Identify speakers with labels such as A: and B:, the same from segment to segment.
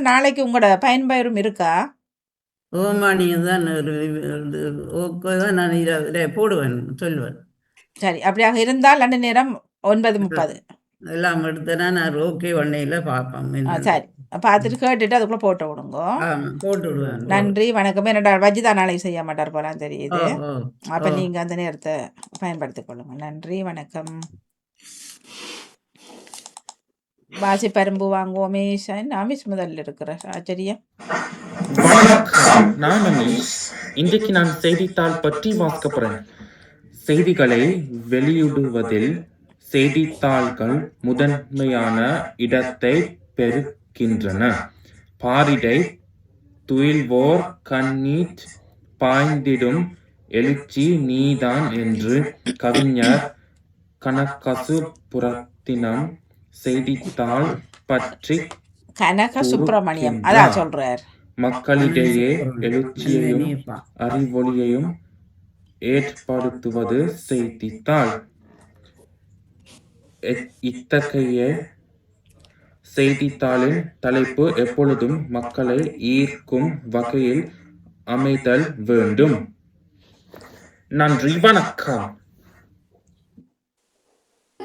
A: நாளைக்கு உங்களோட பயன்பெறும் இருக்கா?
B: ஓமானியம் தான் நான் போடுவேன் சொல்லுவேன்
A: சரி அப்படியாக இருந்தால் ரெண்டு நேரம் ஒன்பது முப்பது.
B: எல்லாம் எடுத்தேன்னா நான் ஓகே வண்ணையில் பார்ப்பேன்.
A: சரி. பார்த்துட்டு கேட்டுட்டு அதுக்குள்ள போட்டு விடுங்க.
B: போட்டு விடுவேன்.
A: நன்றி வணக்கம். என்னடா வஜிதா நாளைக்கு செய்ய மாட்டார் போலாம் தெரியுது. அப்ப
B: ஓ.
A: நீங்க அந்த நேரத்தை பயன்படுத்திக் கொள்ளுங்க. நன்றி வணக்கம். வாசி பரும்பு வாங்குவோமே. அமிஸ் முதல்ல இருக்கிற ஆச்சரியம்.
C: வணக்கம். நான் இன்றைக்கு நான் செய்தித்தாள் பற்றி வாசிக்க போறேன். செய்திகளை வெளியிடுவதில் செய்தித்தாள்கள் முதன்மையான இடத்தை பெறுகின்றன. பாரிடை துயில்வோர் கண்ணீர் பாய்ந்திடும் எழுச்சி நீதான் என்று கவிஞர் கனகசுப்புரத்தினம் செய்தித்தாள் பற்றி
A: கனக சுப்பிரமணியம். அதான் சொல்றார்.
C: மக்களிடையே எழுச்சியையும். அறிவொளியையும் ஏற்படுத்துவது செய்தித்தாள். இத்- இத்தகைய செய்தித்தாளின் தலைப்பு எப்பொழுதும் மக்களை ஈர்க்கும் வகையில் அமைதல் வேண்டும். நன்றி வணக்கம்.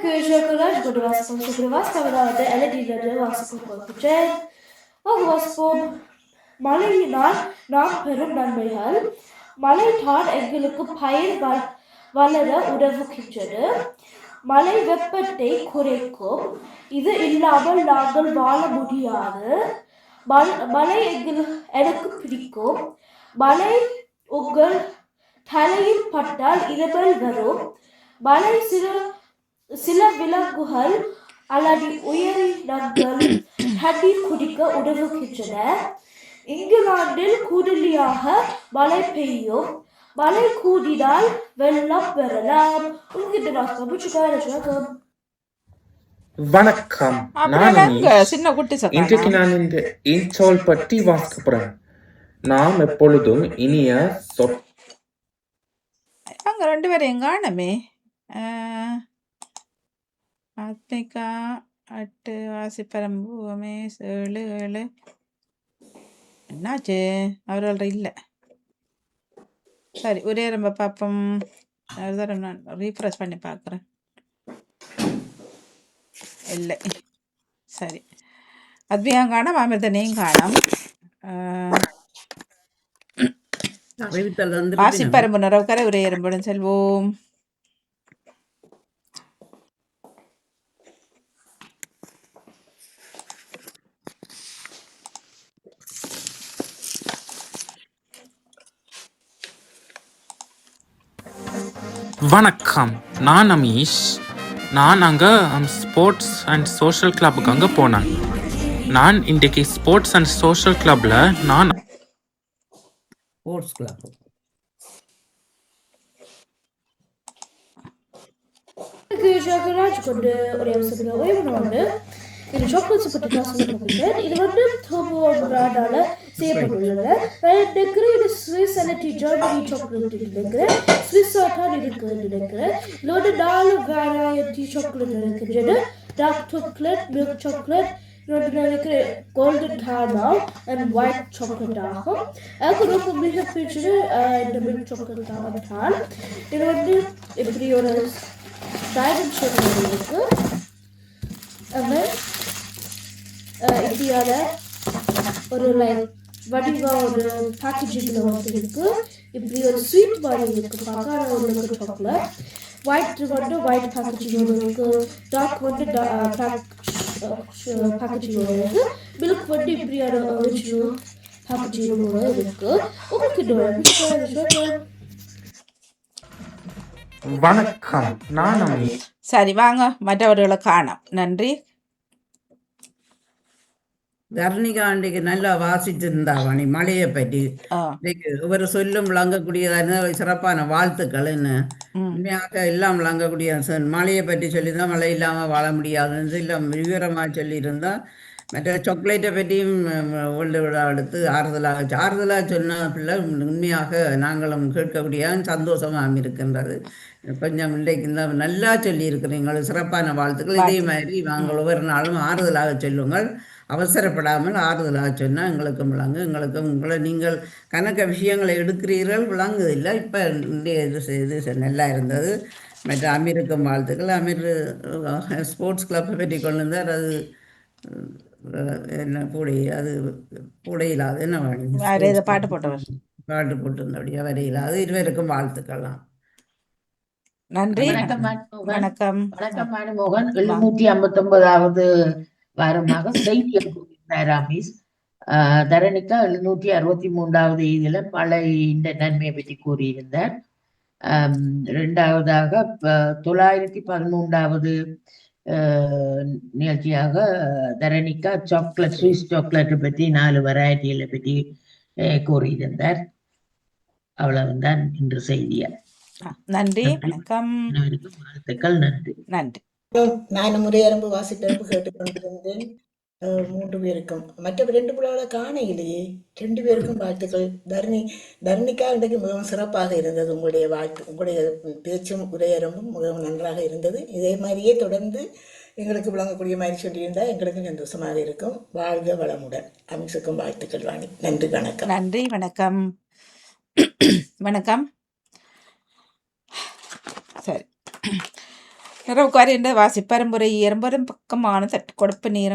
D: Köyşehirler Gudvasson Sukrivas Kavalada Eledileri வாசிக்கும் குஜன் வாசிப்போம் மழையினால் நாம் பெறும் நன்மைகள் மழைதான் எங்களுக்கு பயிர் வ- வளர உதவுகின்றது மழை வெப்பத்தை குறைக்கும் இது இல்லாமல் நாங்கள் வாழ முடியாது மழை- எங்கள் எனக்கு பிடிக்கும் மழை உங்கள் தலையில் பட்டால் இருமல் வரும் மழை சிறு சில விலங்குகள் அல்லது உயிரினங்கள் தண்ணீர் குடிக்க உதவுகின்றன. இங்கிலாந்தில் கூடுதலியாக மழை பெய்யும். மழை கூடினால் வெள்ளம் பெறலாம். கமிச்சுக்கார
C: வணக்கம். அனீஷ்.
A: சின்ன குட்டி
C: இன்றைக்கு நான் இந்த இன்சோல் பற்றி வாசிக்க போறேன் நாம் எப்பொழுதும் இனிய சொற்
A: அங்க ரெண்டு பேரையும் காணமே. ஆஹ், ஆத்மிகா அட்டு வாசிப்பரம்பு உமேஷ் ஏழு ஏழு என்னாச்சு? அவர்கள இல்லை. சரி ஒரே ரொம்ப பார்ப்போம் ஒரு நான் ரீஃப்ரெஷ் பண்ணி பார்க்குறேன் இல்லை. சரி. அத்மிகம் காணோம் அமிர்தனையும் காணோம். வாசிப்பரம்பு நிறவுக்கரை ஒரே எறும்புடன் செல்வோம்.
C: வணக்கம். நான் அமீஷ். நான் அங்கே ஸ்போர்ட்ஸ் அண்ட் சோஷியல் கிளப்புக்கு அங்கே போனேன். நான் இன்றைக்கு ஸ்போர்ட்ஸ் அண்ட் சோஷியல் கிளப்பில் நான்
B: ஸ்போர்ட்ஸ் கிளப்
D: கொண்டு ஒரு உண்டு இது சாக்லேட்ஸ் பற்றி நான் சொல்ல போகிறேன் இது வந்து பிராண்டால செய்யப்பட்டுள்ளது. நினைக்கிறேன் இது ஸ்விஸ் டி ஜெர்மனி சாக்லேட் நினைக்கிறேன் ஸ்விஸ் ஆட்டான் இருக்கு நினைக்கிறேன் இதோட வந்து நாலு வெரைட்டி சாக்லேட் இருக்கின்றது டார்க் சாக்லேட் மில்க் சாக்லேட் இன்னொன்று கோல்டன் அண்ட் ஒயிட் சாக்லேட் ஆகும். எனக்கு ரொம்ப மிக பிடிச்சது இந்த மில்க் சாக்லேட் ஆகும் தான் இது வந்து இப்படி ஒரு டைமண்ட் இருக்கு. அவன் ஒரு லைக் வடிவா ஒரு பேக்கேஜிங்கில் வந்து இருக்கு இப்படி ஒரு ஸ்வீட் மாதிரி இருக்கு பார்க்க ஒரு இருக்கு சாக்லேட் ஒயிட் வந்து ஒயிட் பேக்கேஜிங்கோட இருக்கு. டார்க் வந்து பேக்கேஜிங்கோட இருக்கு. மில்க் வந்து இப்படியான ஒரிஜினல் பேக்கேஜிங்கோட இருக்கு. உங்களுக்கு
C: வணக்கம். நான்
A: சரி வாங்க. மற்றவர்களை காணோம். நன்றி.
B: தர்ணிகா அன்றைக்கு நல்லா வாசிட்டு இருந்தா வாணி மழையை பற்றி. ஒவ்வொரு சொல்லும் விளங்கக்கூடியதான சிறப்பான வாழ்த்துக்கள்னு. உண்மையாக எல்லாம் விளங்கக்கூடிய மழையை பற்றி சொல்லி தான் மழை இல்லாமல் வாழ முடியாதுன்னு எல்லாம் விவரமாக சொல்லியிருந்தா மற்ற சாக்லேட்டை பற்றியும் வேர்ல்டு விழா எடுத்து ஆறுதலாக ஆறுதலாக சொன்ன பிள்ளை உண்மையாக நாங்களும் கேட்கக்கூடிய சந்தோஷமாக இருக்கின்றது. கொஞ்சம் இன்றைக்கு இந்த நல்லா சொல்லியிருக்கிறீங்கள் சிறப்பான வாழ்த்துக்கள். இதே மாதிரி நாங்கள் ஒவ்வொரு நாளும் ஆறுதலாக சொல்லுங்கள். அவசரப்படாமல் ஆறுதலாக சொன்னால் எங்களுக்கும் விளங்கு எங்களுக்கும் உங்களை நீங்கள் கணக்க விஷயங்களை எடுக்கிறீர்கள் விளங்குதில்லை. இப்போ இது இது நல்லா இருந்தது. மற்ற அமீருக்கும் வாழ்த்துக்கள். அமீர் ஸ்போர்ட்ஸ் கிளப்பை பற்றி கொண்டு வந்தார் அது என்ன கூடை அது என்ன வேணும்?
A: வேறு ஏதோ பாட்டு போட்டவர்.
B: பாட்டு போட்டிருந்தபடியா வரையிலாது இருவருக்கும் வாழ்த்துக்கள்லாம்.
A: நன்றி.
E: வணக்கம்
A: வணக்கம்.
E: மன்மோகன் எழுநூற்றி ஐம்பத்தி ஒன்பதாவது வாரமாக கூறினார் ரமேஷ் ஆஹ் தரணிகா எழுநூற்றி அறுபத்தி மூன்றாவது இதில் மழை இந்த நன்மையை பற்றி கூறியிருந்தார். ப- தொள்ளாயிரத்தி பதிமூன்றாவது ஆஹ், நிகழ்ச்சியாக தரணிகா சாக்லேட் ஸ்வீஸ் சாக்லேட்டை பற்றி நாலு வெரைட்டிகளை பற்றி கூறியிருந்தார். அவ்வளவுதான் இன்று செய்தியா.
A: ஆ, நன்றி வணக்கம்.
E: அனைவருக்கும் வாழ்த்துக்கள் நன்றி.
A: நன்றி.
F: நான் முறையரம்பு வாசிப்பரம்பு கேட்டுக்கொண்டிருந்தேன். மூன்று பேருக்கும். மற்ற ரெண்டு பிள்ளைகளை காண இல்லையே ரெண்டு பேருக்கும் வாழ்த்துக்கள். தர்ணி தர்ணிகா இன்றைக்கு மிகவும் சிறப்பாக இருந்தது. உங்களுடைய வாழ்த்து உங்களுடைய பேச்சும் உரையரம்பும் மிகவும் நன்றாக இருந்தது. இதே மாதிரியே தொடர்ந்து எங்களுக்கு விளங்கக்கூடிய மாதிரி சொல்லியிருந்தால் எங்களுக்கும் சந்தோஷமாக இருக்கும். வாழ்க வளமுடன். அம்சுக்கும் வாழ்த்துக்கள் வாணி. நன்றி வணக்கம்.
A: நன்றி வணக்கம். வணக்கம். சரி. இரவு வாசி வாசிப்பரம்புரை எறும்பரும் பக்கமான தட்டு கொடுப்பு நேரம்.